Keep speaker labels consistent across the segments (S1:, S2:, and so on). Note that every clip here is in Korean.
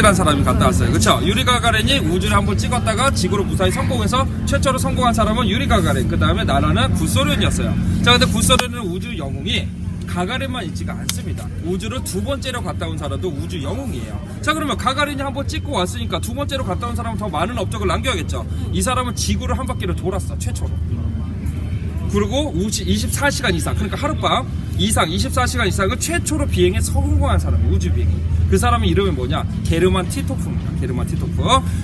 S1: 이란 사람이 갔다 왔어요. 그쵸? 유리 가가린이 우주를 한번 찍었다가 지구로 무사히 성공해서 최초로 성공한 사람은 유리 가가린. 그 다음에 나라는 구소련이었어요. 자, 근데 구소련은 우주 영웅이 가가린만 있지가 않습니다. 우주를 두 번째로 갔다 온 사람도 우주 영웅이에요. 자, 그러면 가가린이 한번 찍고 왔으니까 두 번째로 갔다 온 사람은 더 많은 업적을 남겨야겠죠. 이 사람은 지구를 한 바퀴를 돌았어, 최초로. 그리고 우주 24시간 이상 그러니까 하룻밤 이상 24시간 이상을 최초로 비행에 성공한 사람이 우주 비행이 그 사람의 이름이 뭐냐? 게르만 티토프입니다. 게르만 티토프.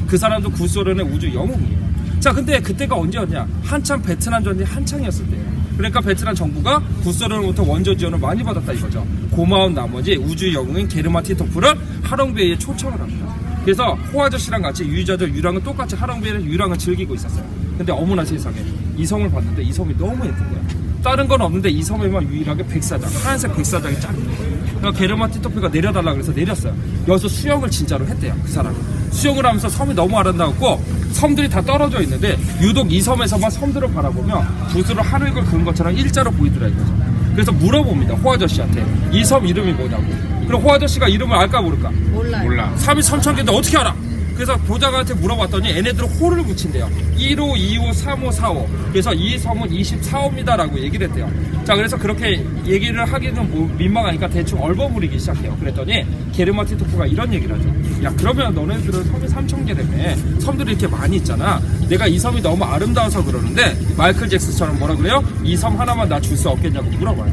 S1: 그 사람도 구소련의 우주 영웅이에요. 자 근데 그때가 언제였냐? 한참 베트남 전쟁 한창이었을 때예요. 그러니까 베트남 정부가 구소련으로부터 원조 지원을 많이 받았다 이거죠. 고마운 나머지 우주 영웅인 게르만 티토프를 하롱베이에 초청을 합니다. 그래서 호 아저씨랑 같이 유유자들 유랑은 똑같이 하롱베이를 유랑을 즐기고 있었어요. 근데 어머나 세상에 이 섬을 봤는데 이 섬이 너무 예쁜 거야. 다른 건 없는데 이 섬에만 유일하게 백사장, 하얀색 백사장이 쫙 있는 거예요. 그러니까 게르마 티 토피가 내려달라 그래서 내렸어요. 여기서 수영을 진짜로 했대요, 그 사람이. 수영을 하면서 섬이 너무 아름다웠고 섬들이 다 떨어져 있는데 유독 이 섬에서만 섬들을 바라보면 붓으로 하늘을 그은 것처럼 일자로 보이더라 이거죠. 그래서 물어봅니다, 호 아저씨한테. 이 섬 이름이 뭐냐고. 그럼 호 아저씨가 이름을 알까 모를까?
S2: 몰라요.
S3: 몰라.
S1: 3이 3천개인데 어떻게 알아? 그래서 보좌관한테 물어봤더니 얘네들은 호를 붙인대요. 1호, 2호, 3호, 4호. 그래서 이 섬은 24호입니다라고 얘기를 했대요. 자, 그래서 그렇게 얘기를 하기는 뭐 민망하니까 대충 얼버무리기 시작해요. 그랬더니 게르마 티토프가 이런 얘기를 하죠. 야, 그러면 너네들은 섬이 3천 개라며. 섬들이 이렇게 많이 있잖아. 내가 이 섬이 너무 아름다워서 그러는데 마이클 잭슨처럼 뭐라 그래요? 이 섬 하나만 나 줄 수 없겠냐고 물어봐요.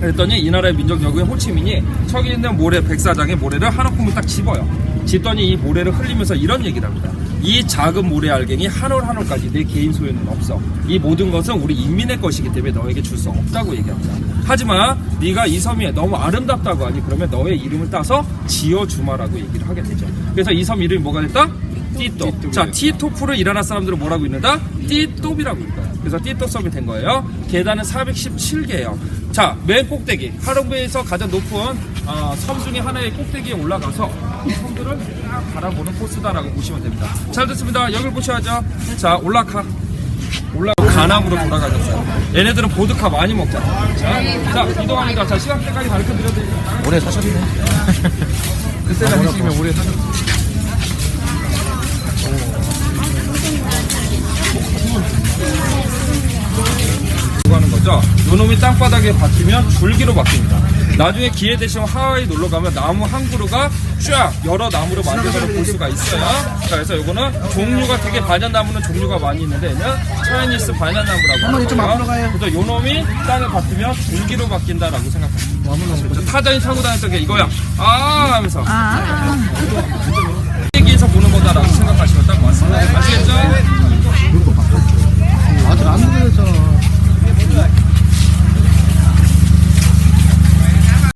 S1: 그랬더니 이 나라의 민족 여구인 호치민이 저기 있는 모래 백사장의 모래를 한 움큼을 딱 집어요. 집더니 이 모래를 흘리면서 이런 얘기를 합니다. 이 작은 모래 알갱이 한 올 한 올까지 내 개인 소유는 없어. 이 모든 것은 우리 인민의 것이기 때문에 너에게 줄 수 없다고 얘기합니다. 하지만 네가 이 섬이 너무 아름답다고 하니 그러면 너의 이름을 따서 지어 주마라고 얘기를 하게 되죠. 그래서 이 섬 이름이 뭐가 됐다? 띠똑. 자, 티토프를 일어날 사람들은 뭐라고 읽는다? 띠똑이라고 읽어요. 그래서 띠똑 섬이 된 거예요. 계단은 417개예요. 자, 맨 꼭대기. 하롱베이에서 가장 높은 어, 섬 중에 하나의 꼭대기에 올라가서 이 섬들을 딱 바라보는 코스다라고 보시면 됩니다. 잘 됐습니다. 여기를 보셔야죠. 자, 올라카. 올라 가남으로 돌아가셨어요. 얘네들은 보드카 많이 먹잖아요. 자, 자 이동합니다. 자, 시간대까지 가르쳐 드려드릴게요.
S3: 오래 사셨네.
S1: 그때 다니시면 오래 사셨 하는 거죠. 요 놈이 땅바닥에 박히면 줄기로 바뀝니다. 나중에 기회 되시면 하와이 놀러 가면 나무 한 그루가 쫙 여러 나무로 만들어서 볼 수가 있어요. 자, 그래서 요거는 종류가 되게 반얀나무는 종류가 많이 있는데 얘는 차이니스 반얀나무라고
S3: 가요.
S1: 그래서 요 놈이 땅에 박히면 줄기로 바뀐다라고 생각합니다. 타자인 타고 다녔던 게 이거야. 아 하면서
S2: 아,